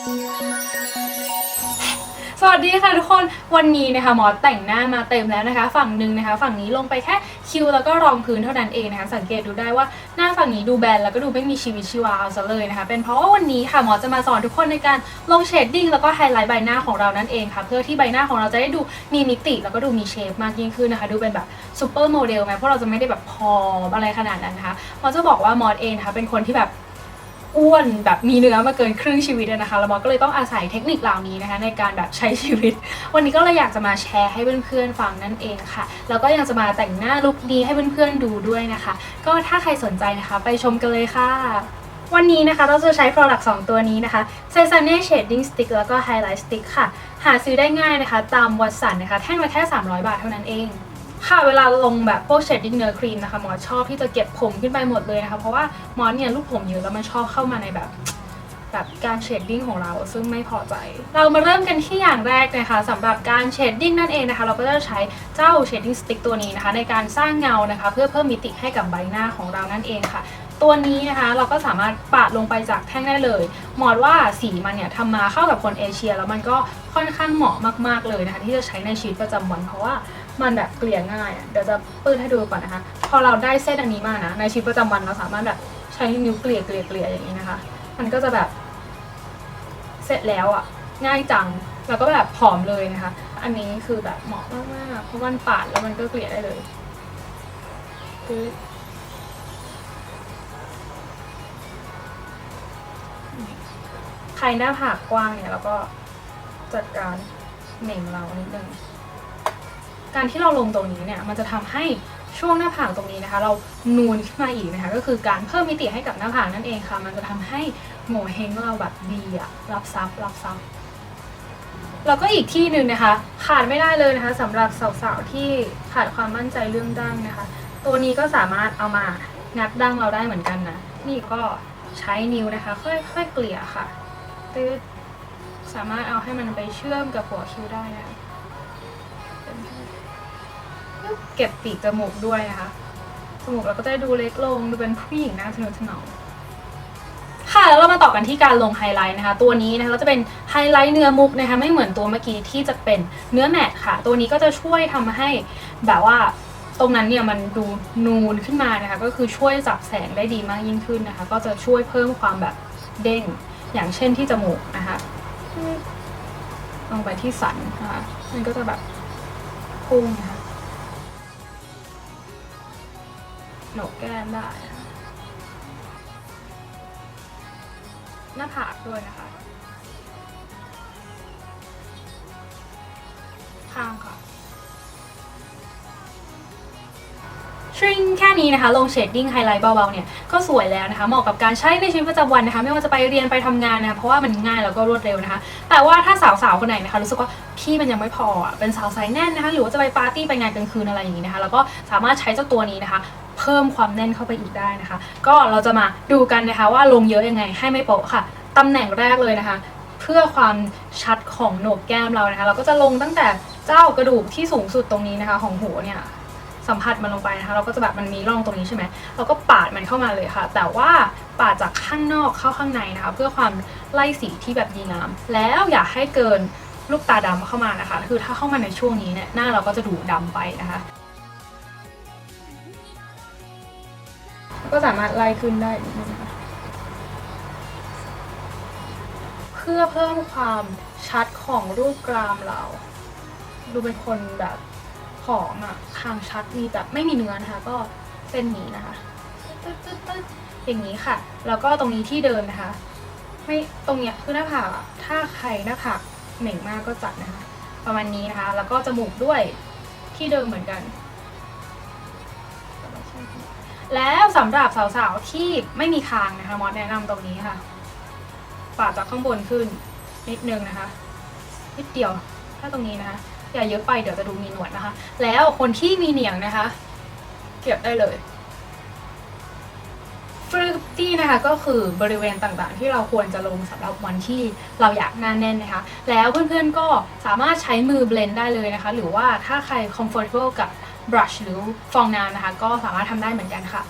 สวัสดีค่ะทุกคนวันนี้นะคะหมอแต่งหน้ามาเต็มแล้วนะคะ ฝั่งหนึ่งนะคะ ฝั่งนี้ลงไปแค่คิ้วแล้วก็รองพื้นเท่านั้นเองนะคะ สังเกตดูได้ว่าหน้าฝั่งนี้ดูแบนแล้วก็ดูไม่มีชีวิตชีวาเอาซะเลยนะคะ เป็นเพราะว่าวันนี้ค่ะหมอจะมาสอนทุกคนในการลงเชดดิ้งแล้วก็ไฮไลท์ใบหน้าของเรานั่นเองค่ะ เพื่อที่ใบหน้าของเราจะได้ดูมีมิติแล้วก็ดูมีเชฟมากยิ่งขึ้นนะคะ ดูเป็นแบบซูเปอร์โมเดลไหมเพราะเราจะไม่ได้แบบผอมอะไรขนาดนั้นนะคะหมอจะบอกว่าหมอเองนะคะเป็นคนที่แบบ อ้วนแบบมีเนื้อมาเกินครึ่งชีวิตนะคะแล้วมอสก็เลยต้องอาศัยเทคนิคเหล่านี้นะคะในการแบบใช้ชีวิต วันนี้ก็เลยอยากจะมาแชร์ให้เพื่อนๆฟังนั่นเองค่ะ แล้วก็ยังจะมาแต่งหน้าลุคดีให้เพื่อนๆดูด้วยนะคะ ก็ถ้าใครสนใจนะคะ ไปชมกันเลยค่ะวันนี้นะคะเราจะใช้ Product 2 ตัวนี้นะคะ s e s a n e Shading Stick แล้วก็ Highlight Stick ค่ะ หาซื้อได้ง่ายนะคะ ตามวัตสันนะคะ แท่งละแค่ 300 บาทเท่านั้นเอง ค่ะเวลาลงแบบพวกเชดดิ้งเนื้อครีมนะคะหมอชอบที่จะเก็บผมขึ้นไปหมดเลยนะคะเพราะว่าหมอเนี่ยลูกผมเยอะแล้วมันชอบเข้ามาในแบบแบบการเชดดิ้งของเราซึ่งไม่พอใจ เรามาเริ่มกันที่อย่างแรกนะคะสำหรับการเชดดิ้งนั่นเองนะคะ เราก็จะใช้เจ้าเชดดิ้งสติ๊กตัวนี้นะคะ ในการสร้างเงานะคะ เพื่อเพิ่มมิติให้กับใบหน้าของเรานั่นเองค่ะ ตัวนี้นะคะเราก็สามารถปาดลงไปจากแท่งได้เลย หมอดว่าสีมันเนี่ยทำมาเข้ากับคนเอเชีย แล้วมันก็ค่อนข้างเหมาะมากๆเลยนะคะที่จะใช้ในชีวิตประจำวันเพราะว่า มันแบบเกลี่ยง่ายอะเดี๋ยวจะปื้ดให้ดูก่อนนะคะ พอเราได้เส้นอันนี้มานะ ในชีวิตประจำวันเราสามารถแบบใช้นิ้วเกลี่ยเกลี่ยเกลี่ยอย่างนี้นะคะ มันก็จะแบบ เสร็จแล้วอะง่ายจัง แล้วก็แบบผอมเลยนะคะ อันนี้คือแบบเหมาะมากๆเพราะมันปาดแล้วมันก็เกลี่ยได้เลยปึ๊บใครหน้าผากกว้างเนี่ยเราก็จัดการเหม่งเรานิดนึง การที่เราลงตรงนี้เนี่ยมันจะทำให้ช่วงหน้าผากตรงนี้นะคะ เรานูนขึ้นมาอีกนะคะก็คือการเพิ่มมิติให้กับหน้าผากนั่นเองค่ะ มันจะทำให้โง่เฮงเราแบบดีอะรับซับรับซับแล้วก็อีกที่หนึ่งนะคะ ขาดไม่ได้เลยนะคะสำหรับสาวๆที่ขาดความมั่นใจเรื่องดั้งนะคะ ตัวนี้ก็สามารถเอามางัดดั้งเราได้เหมือนกันนะนี่ก็ใช้นิ้วนะคะ ค่อยๆเกลี่ยค่ะตืดสามารถเอาให้มันไปเชื่อมกับหัวคิ้วได้นะคะ เก็บปีกจมูกด้วยนะคะจมูกเราก็จะดูเล็กลงดูเป็นผู้หญิงน่าทะนุถนอมค่ะแล้วเรามาต่อกันที่การลงไฮไลท์นะคะ ตัวนี้นะคะก็จะเป็นไฮไลท์เนื้อมุกนะคะไม่เหมือนตัวเมื่อกี้ที่จะเป็นเนื้อแมทค่ะ ตัวนี้ก็จะช่วยทำให้แบบว่าตรงนั้นเนี่ยมันดูนูนขึ้นมานะคะ ก็คือช่วยจับแสงได้ดีมากยิ่งขึ้นนะคะ ก็จะช่วยเพิ่มความแบบเด้งอย่างเช่นที่จมูกนะคะลงไปที่สันนะคะมันก็จะแบบพุ่งนะคะ หนกแก้มได้ หน้าผากด้วยนะคะข้างค่ะทริงแค่นี้นะคะ ลงเชดดิ้งไฮไลท์เบาๆเนี่ย ก็สวยแล้วนะคะ เหมาะกับการใช้ในชีวิตประจำวันนะคะ ไม่ว่าจะไปเรียนไปทำงานนะคะ เพราะว่ามันง่ายแล้วก็รวดเร็วนะคะ แต่ว่าถ้าสาวๆคนไหนนะคะ รู้สึกว่าพี่มันยังไม่พอเป็นสาวไซส์แน่นนะคะ หรือว่าจะไปปาร์ตี้ไปงานกลางคืนอะไรอย่างนี้นะคะ แล้วก็สามารถใช้เจ้าตัวนี้นะคะ พิ่มความแน่นเข้าไปอีกได้นะคะ ก็เราจะมาดูกันนะคะว่าลงเยอะยังไงให้ไม่โปะค่ะตำแหน่งแรกเลยนะคะ เพื่อความชัดของโหนกแก้มเรานะคะ เราก็จะลงตั้งแต่เจ้ากระดูกที่สูงสุดตรงนี้นะคะ ของหัวเนี่ยสัมผัสมันลงไปนะคะ เราก็จะแบบมันมีร่องตรงนี้ใช่ไหมเราก็ปาดมันเข้ามาเลยค่ะ แต่ว่าปาดจากข้างนอกเข้าข้างในนะคะ เพื่อความไล่สีที่แบบดีงาม แล้วอย่าให้เกินลูกตาดำเข้ามานะคะ คือถ้าเข้ามาในช่วงนี้เนี่ยหน้าเราก็จะดูดำไปนะคะ ก็สามารถไล่ขึ้นได้นะคะเพื่อเพิ่มความชัดของรูปกรามเรา ดูเป็นคนแบบผอมอะคางชัดมีแบบไม่มีเนื้อนะคะ ก็เส้นนี้นะคะตึ๊ดตึ๊ดตึ๊ดอย่างนี้ค่ะ แล้วก็ตรงนี้ที่เดินนะคะ ไม่ตรงเนี้ยคือหน้าผากถ้าใครหน้าผากเหม่งมากก็จัดนะคะ ประมาณนี้นะคะ แล้วก็จมูกด้วยที่เดิมเหมือนกัน แล้วสำหรับสาวๆที่ไม่มีคางนะคะมอสแนะนำตรงนี้ค่ะปาดจากข้างบนขึ้นนิดนึงนะคะนิดเดียวถ้าตรงนี้นะคะอย่าเยอะไปเดี๋ยวจะดูมีหนวดนะคะ แล้วคนที่มีเหนียงนะคะเก็บได้เลยฟรึตี้นะคะก็คือบริเวณต่างๆ ที่เราควรจะลงสำหรับวันที่เราอยากหน้าแน่นนะคะ แล้วเพื่อนๆก็สามารถใช้มือเบลนด์ได้เลยนะคะ หรือว่าถ้าใคร comfortable กับ บรัชหรือฟองน้ำนะคะ ก็สามารถทำได้เหมือนกันค่ะ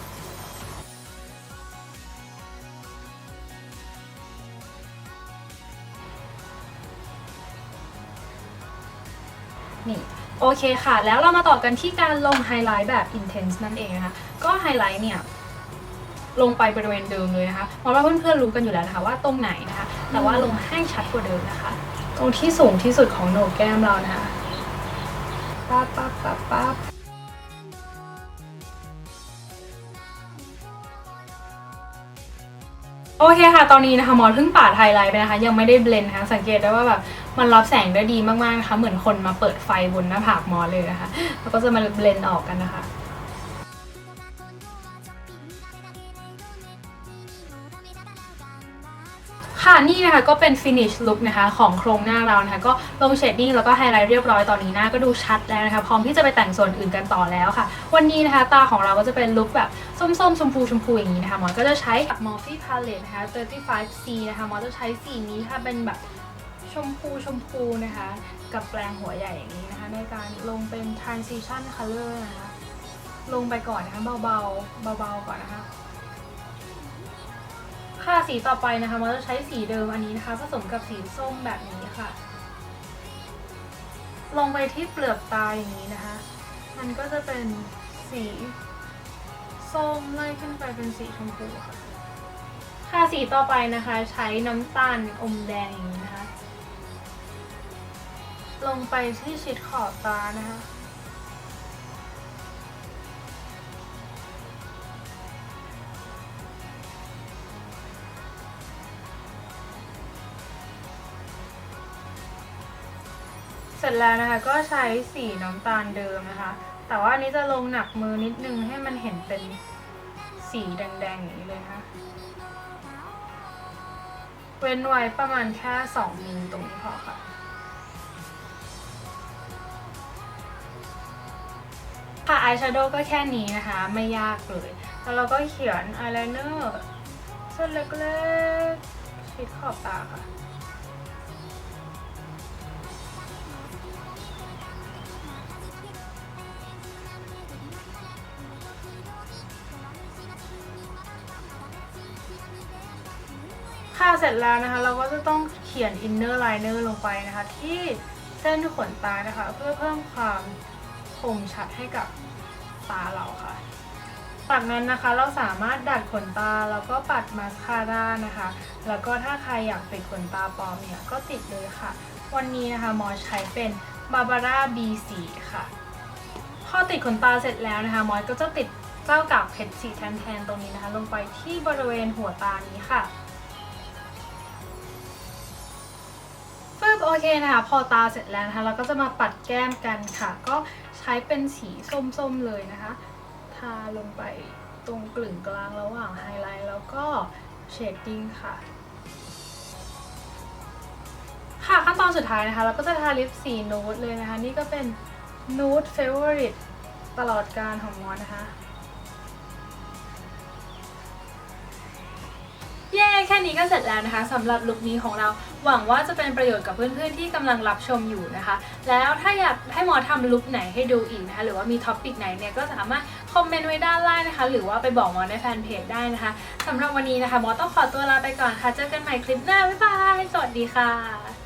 นี่โอเคค่ะ แล้วเรามาต่อกันที่การลงไฮไลท์แบบ intense นั่นเองนะคะ ก็ไฮไลท์เนี่ย ลงไปบริเวณเดิมเลยนะคะเพราะว่าเพื่อนๆรู้กันอยู่แล้วนะคะ ว่าตรงไหนนะคะ แต่ว่าลงให้ชัดกว่าเดิมนะคะ ตรงที่สูงที่สุดของโหนกแก้มเรานะคะปั๊บปั๊บปั๊บปั๊บ โอเคค่ะ ตอนนี้นะคะมอสเพิ่งปาดไฮไลท์ไปนะคะ ยังไม่ได้เบลนด์นะคะ สังเกตได้ว่าแบบมันรับแสงได้ดีมากๆนะคะ เหมือนคนมาเปิดไฟบนหน้าผากมอสเลยนะคะ แล้วก็จะมาเบลนด์ออกกันนะคะ ค่ะนี่นะคะก็เป็น finish look นะคะของโครงหน้าเรานะคะก็ลงเชดดิ้งแล้วก็ไฮไลท์เรียบร้อยตอนนี้หน้าก็ดูชัดแล้วนะคะพร้อมที่จะไปแต่งส่วนอื่นกันต่อแล้วค่ะ วันนี้นะคะตาของเราก็จะเป็นลุคแบบส้มๆชมพูชมพูอย่างนี้นะคะมอก็จะใช้ Morphe Palette นะคะ 35C นะคะมอจะใช้สีนี้ค่ะเป็นแบบชมพูชมพูนะคะ กับแปรงหัวใหญ่อย่างนี้นะคะ ในการลงเป็น transition color นะคะลงไปก่อนนะคะเบาๆเบาๆก่อนนะคะ ค่ะสีต่อไปนะคะมันจะใช้สีเดิมอันนี้นะคะ ผสมกับสีส้มแบบนี้ค่ะ ลงไปที่เปลือกตาอย่างนี้นะคะ มันก็จะเป็นสีส้มไล่ขึ้นไปเป็นสีชมพูค่ะ ค่ะสีต่อไปนะคะ ใช้น้ำตาลอมแดงอย่างนี้นะคะ ลงไปที่ชิดขอบตานะคะ เสร็จแล้วนะคะก็ใช้สีน้ำตาลเดิมนะคะ แต่ว่าอันนี้จะลงหนักมือนิดนึงให้มันเห็นเป็นสีแดงๆอย่างนี้เลยนะคะเว้นไว้ประมาณแค่2มิลตรงนี้พอค่ะค่ะอายแชโดว์ก็แค่นี้นะคะ ไม่ยากเลย แล้วเราก็เขียนอายไลเนอร์เส้นเล็กๆชิดขอบตาค่ะ ค่ะเสร็จแล้วนะคะ เราก็จะต้องเขียน inner liner ลงไปนะคะ ที่เส้นขนตานะคะ เพื่อเพิ่มความคมชัดให้กับตาเราค่ะ จากนั้นนะคะเราสามารถดัดขนตาแล้วก็ปัดมาสคาร่านะคะ แล้วก็ถ้าใครอยากติดขนตาปลอมเนี่ยก็ติดเลยค่ะ วันนี้นะคะมอใช้เป็น Barbara B4 ค่ะ พอติดขนตาเสร็จแล้วนะคะมอก็จะติดเจ้ากับเพชรสีแทนๆตรงนี้นะคะ ลงไปที่บริเวณหัวตานี้ค่ะ โอเคนะคะ พอตาเสร็จแล้วนะคะเราก็จะมาปัดแก้มกันค่ะ ก็ใช้เป็นสีส้มๆเลยนะคะ ทาลงไปตรงกลึงกลางระหว่างไฮไลท์แล้วก็เชดดิ้งค่ะ ค่ะขั้นตอนสุดท้ายนะคะ เราก็จะทาลิปสีนูดเลยนะคะ นี่ก็เป็นนูดเฟเวอริตตลอดการของมอสนะคะ เย้แค่นี้ก็เสร็จแล้วนะคะสำหรับลุคนี้ของเราหวังว่าจะเป็นประโยชน์กับเพื่อนๆที่กำลังรับชมอยู่นะคะ แล้วถ้าอยากให้หมอทำลุคไหนให้ดูอีกนะคะหรือว่ามีท็อปิกไหนเนี่ยก็สามารถคอมเมนต์ไว้ด้านล่างนะคะหรือว่าไปบอกหมอในแฟนเพจได้นะคะสำหรับวันนี้นะคะหมอต้องขอตัวลาไปก่อนค่ะเจอกันใหม่คลิปหน้าบ๊ายบายสวัสดีค่ะ